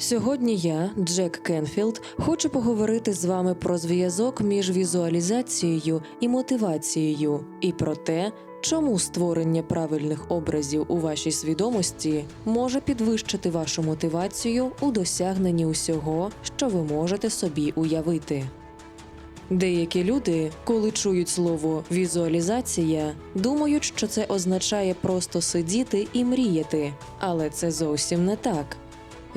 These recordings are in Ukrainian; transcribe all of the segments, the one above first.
Сьогодні я, Джек Кенфілд, хочу поговорити з вами про зв'язок між візуалізацією і мотивацією, і про те, чому створення правильних образів у вашій свідомості може підвищити вашу мотивацію у досягненні усього, що ви можете собі уявити. Деякі люди, коли чують слово візуалізація, думають, що це означає просто сидіти і мріяти, але це зовсім не так.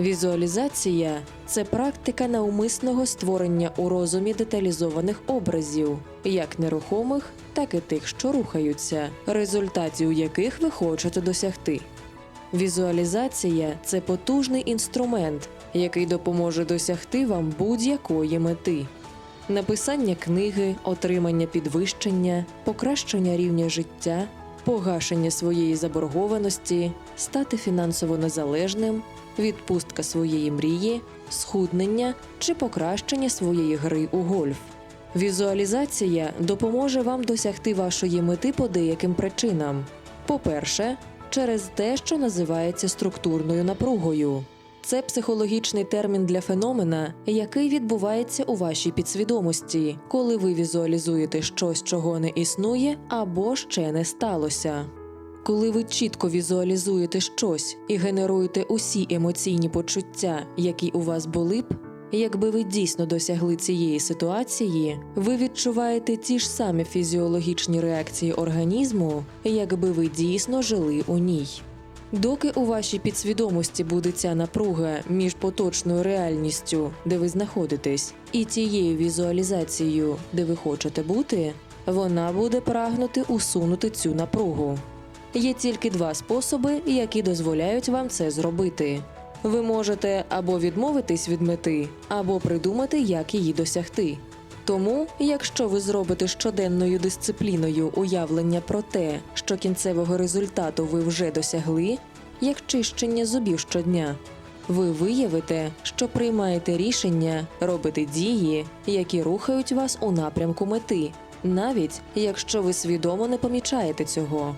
Візуалізація це практика навмисного створення у розумі деталізованих образів, як нерухомих, так і тих, що рухаються, результатів яких ви хочете досягти. Візуалізація це потужний інструмент, який допоможе досягти вам будь-якої мети. Написання книги, отримання підвищення, покращення рівня життя, погашення своєї заборгованості, стати фінансово незалежним, відпустка своєї мрії, схуднення чи покращення своєї гри у гольф. Візуалізація допоможе вам досягти вашої мети по деяким причинам. По-перше, через те, що називається структурною напругою. Це психологічний термін для феномена, який відбувається у вашій підсвідомості, коли ви візуалізуєте щось, чого не існує або ще не сталося. Коли ви чітко візуалізуєте щось і генеруєте усі емоційні почуття, які у вас були б, якби ви дійсно досягли цієї ситуації, ви відчуваєте ті ж самі фізіологічні реакції організму, якби ви дійсно жили у ній. Доки у вашій підсвідомості буде ця напруга між поточною реальністю, де ви знаходитесь, і тією візуалізацією, де ви хочете бути, вона буде прагнути усунути цю напругу. Є тільки два способи, які дозволяють вам це зробити. Ви можете або відмовитись від мети, або придумати, як її досягти. Тому, якщо ви зробите щоденною дисципліною уявлення про те, що кінцевого результату ви вже досягли, як чищення зубів щодня, ви виявите, що приймаєте рішення, робите дії, які рухають вас у напрямку мети, навіть якщо ви свідомо не помічаєте цього.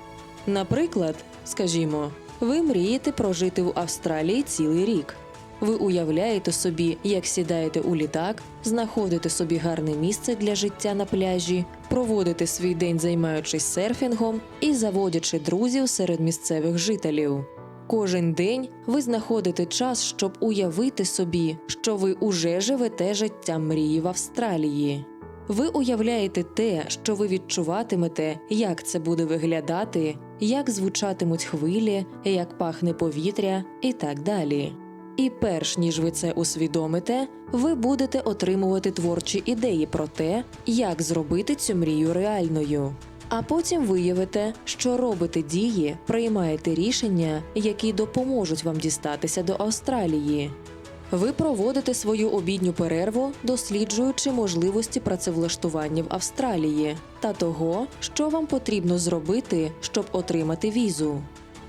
Наприклад, скажімо, ви мрієте прожити в Австралії цілий рік. Ви уявляєте собі, як сідаєте у літак, знаходите собі гарне місце для життя на пляжі, проводите свій день займаючись серфінгом і заводячи друзів серед місцевих жителів. Кожен день ви знаходите час, щоб уявити собі, що ви уже живете життям мрії в Австралії. Ви уявляєте те, що ви відчуватимете, як це буде виглядати, як звучатимуть хвилі, як пахне повітря і так далі. І перш ніж ви це усвідомите, ви будете отримувати творчі ідеї про те, як зробити цю мрію реальною. А потім виявите, що робите дії, приймаєте рішення, які допоможуть вам дістатися до Австралії. Ви проводите свою обідню перерву, досліджуючи можливості працевлаштування в Австралії та того, що вам потрібно зробити, щоб отримати візу.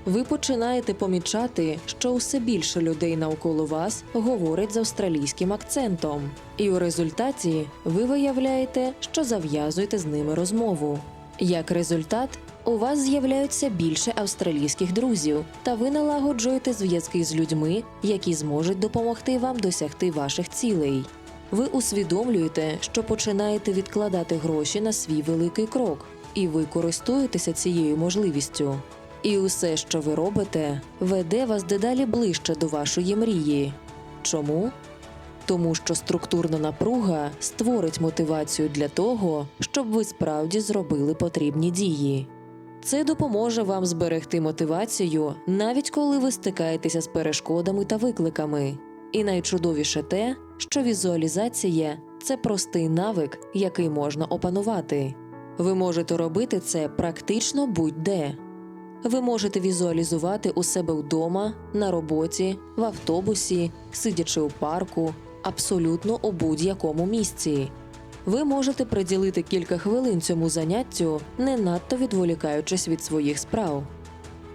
Ви починаєте помічати, що усе більше людей навколо вас говорять з австралійським акцентом, і у результаті ви виявляєте, що зав'язуєте з ними розмову. Як результат, у вас з'являються більше австралійських друзів, та ви налагоджуєте зв'язки з людьми, які зможуть допомогти вам досягти ваших цілей. Ви усвідомлюєте, що починаєте відкладати гроші на свій великий крок, і ви користуєтеся цією можливістю. І усе, що ви робите, веде вас дедалі ближче до вашої мрії. Чому? Тому що структурна напруга створить мотивацію для того, щоб ви справді зробили потрібні дії. Це допоможе вам зберегти мотивацію, навіть коли ви стикаєтеся з перешкодами та викликами. І найчудовіше те, що візуалізація це простий навик, який можна опанувати. Ви можете робити це практично будь-де. Ви можете візуалізувати у себе вдома, на роботі, в автобусі, сидячи у парку, абсолютно у будь-якому місці. Ви можете приділити кілька хвилин цьому заняттю, не надто відволікаючись від своїх справ.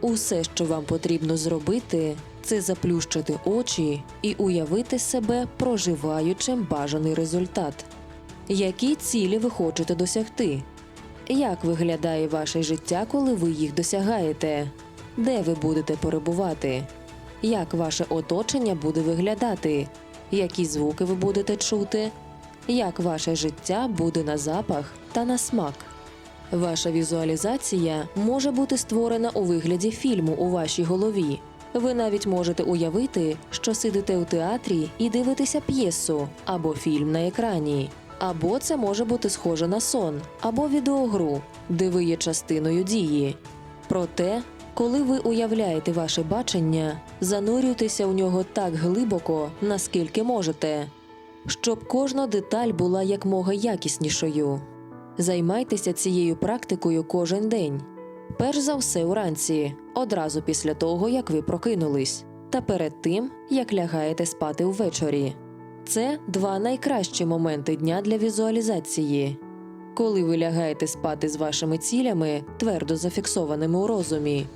Усе, що вам потрібно зробити, це заплющити очі і уявити себе проживаючим бажаний результат. Які цілі ви хочете досягти? Як виглядає ваше життя, коли ви їх досягаєте? Де ви будете перебувати? як ваше оточення буде виглядати, які звуки ви будете чути, як ваше життя буде на запах та на смак. Ваша візуалізація може бути створена у вигляді фільму у вашій голові. Ви навіть можете уявити, що сидите у театрі і дивитеся п'єсу або фільм на екрані. Або це може бути схоже на сон, або відеогру, де ви є частиною дії. Проте, коли ви уявляєте ваше бачення, занурюйтеся у нього так глибоко, наскільки можете, щоб кожна деталь була якмога якіснішою. Займайтеся цією практикою кожен день. Перш за все уранці, одразу після того, як ви прокинулись, та перед тим, як лягаєте спати ввечері. Це два найкращі моменти дня для візуалізації. Коли ви лягаєте спати з вашими цілями, твердо зафіксованими у розумі,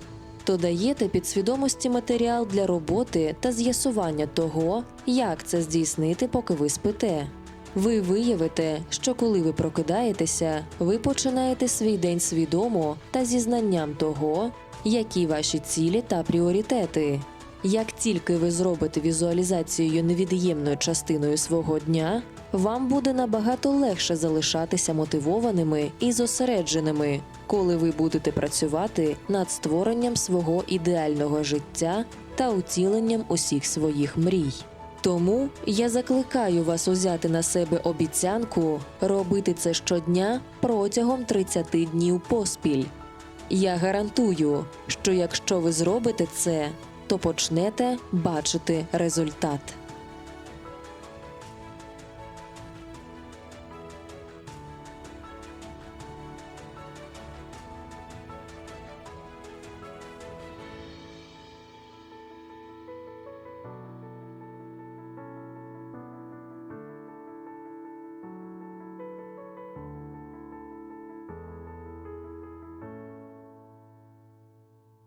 то даєте підсвідомості матеріал для роботи та з'ясування того, як це здійснити, поки ви спите. Ви виявите, що коли ви прокидаєтеся, ви починаєте свій день свідомо та зі знанням того, які ваші цілі та пріоритети. Як тільки ви зробите візуалізацією невід'ємною частиною свого дня, вам буде набагато легше залишатися мотивованими і зосередженими, коли ви будете працювати над створенням свого ідеального життя та утіленням усіх своїх мрій. Тому я закликаю вас узяти на себе обіцянку робити це щодня протягом 30 днів поспіль. Я гарантую, що якщо ви зробите це, то почнете бачити результат.